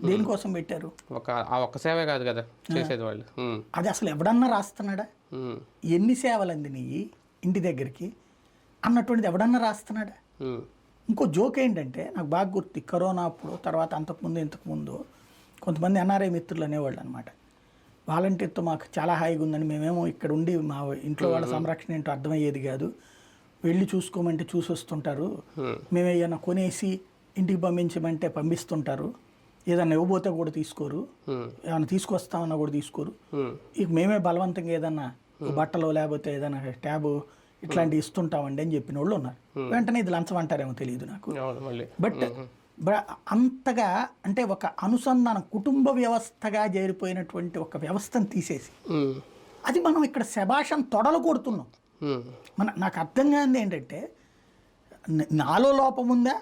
దేనికోసం పెట్టారు? ఒక ఆ ఒక్క సేవే కాదు కదా చేసేది వాళ్ళు. అది అసలు ఎవడన్నా రాస్తున్నాడా? ఎన్ని సేవలు అందినాయి ఇంటి దగ్గరికి అన్నటువంటిది ఎవడన్నా రాస్తున్నాడా? ఇంకో జోక్ ఏంటంటే నాకు బాగా గుర్తు కరోనా అప్పుడు తర్వాత అంతకుముందు ఇంతకుముందు కొంతమంది ఎన్ఆర్ఐ మిత్రులు అనేవాళ్ళు అనమాట వాలంటీర్తో మాకు చాలా హాయిగా ఉందని మేమేమో ఇక్కడ ఉండి మా ఇంట్లో వాళ్ళ సంరక్షణ ఏంటో అర్థమయ్యేది కాదు. వెళ్ళి చూసుకోమంటే చూసి వస్తుంటారు. మేము ఏమైనా కొనేసి ఇంటికి పంపించమంటే పంపిస్తుంటారు. ఏదన్నా ఇవ్వబోతే కూడా తీసుకోరు. ఏమైనా తీసుకొస్తామన్నా కూడా తీసుకోరు. ఇక మేమే బలవంతంగా ఏదన్నా బట్టలు లేకపోతే ఏదైనా ట్యాబు ఇట్లాంటివి ఇస్తుంటామండి అని చెప్పిన వాళ్ళు ఉన్నారు. వెంటనే ఇది లంచం అంటారేమో తెలియదు నాకు. బట్ అంతగా అంటే ఒక అనుసంధానం కుటుంబ వ్యవస్థగా చేరిపోయినటువంటి ఒక వ్యవస్థను తీసేసి అది మనం ఇక్కడ శభాషను తొడలు కొడుతున్నాం. మన నాకు అర్థం కానిది ఏంటంటే నాలో లోపం ఉందా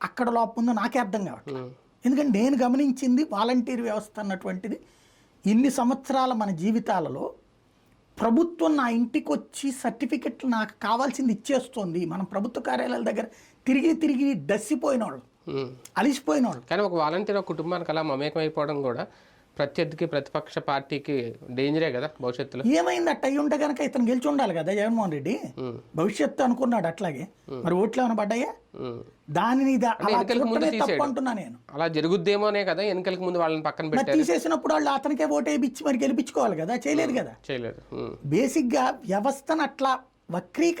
అక్కడ లోపం ఉందా నాకే అర్థం కావట్లేదు ఎందుకంటే నేను గమనించింది వాలంటీర్ వ్యవస్థ అన్నటువంటిది ఇన్ని సంవత్సరాల మన జీవితాలలో ప్రభుత్వం నా ఇంటికి వచ్చి సర్టిఫికెట్లు నాకు కావాల్సింది ఇచ్చేస్తుంది. మనం ప్రభుత్వ కార్యాలయాల దగ్గర తిరిగి తిరిగి డస్సిపోయిన వాళ్ళు. అలిసిపోయిన వాళ్ళు కానీ ఒక వాలంటీర్ ఒక కుటుంబానికి అలా మమేకం అయిపోవడం కూడా ప్రత్యర్థికి ప్రతిపక్ష పార్టీకి డేంజరే కదా భవిష్యత్తులో? ఏమైంది? అట్ట అయ్యి ఉంటే కనుక ఇతను గెలిచి ఉండాలి కదా జగన్మోహన్ రెడ్డి. భవిష్యత్తు అనుకున్నాడు అట్లాగే. మరి ఓట్లు ఏమైనా పడ్డాయా. దానిని తప్పు. అంటున్నా నేను. అలా జరుగుద్దేమోనే కదా ఎన్నికలకు ముందు వాళ్ళని పక్కన మరి పెట్టారు. తీసేసినప్పుడు వాళ్ళు అతనికే ఓటు వేయించి మరి గెలిపించుకోవాలి కదా చేయలేదు కదా? చేయలేదు. ఉమ్. బేసిక్గా వ్యవస్థను అట్లా వక్రీకరణ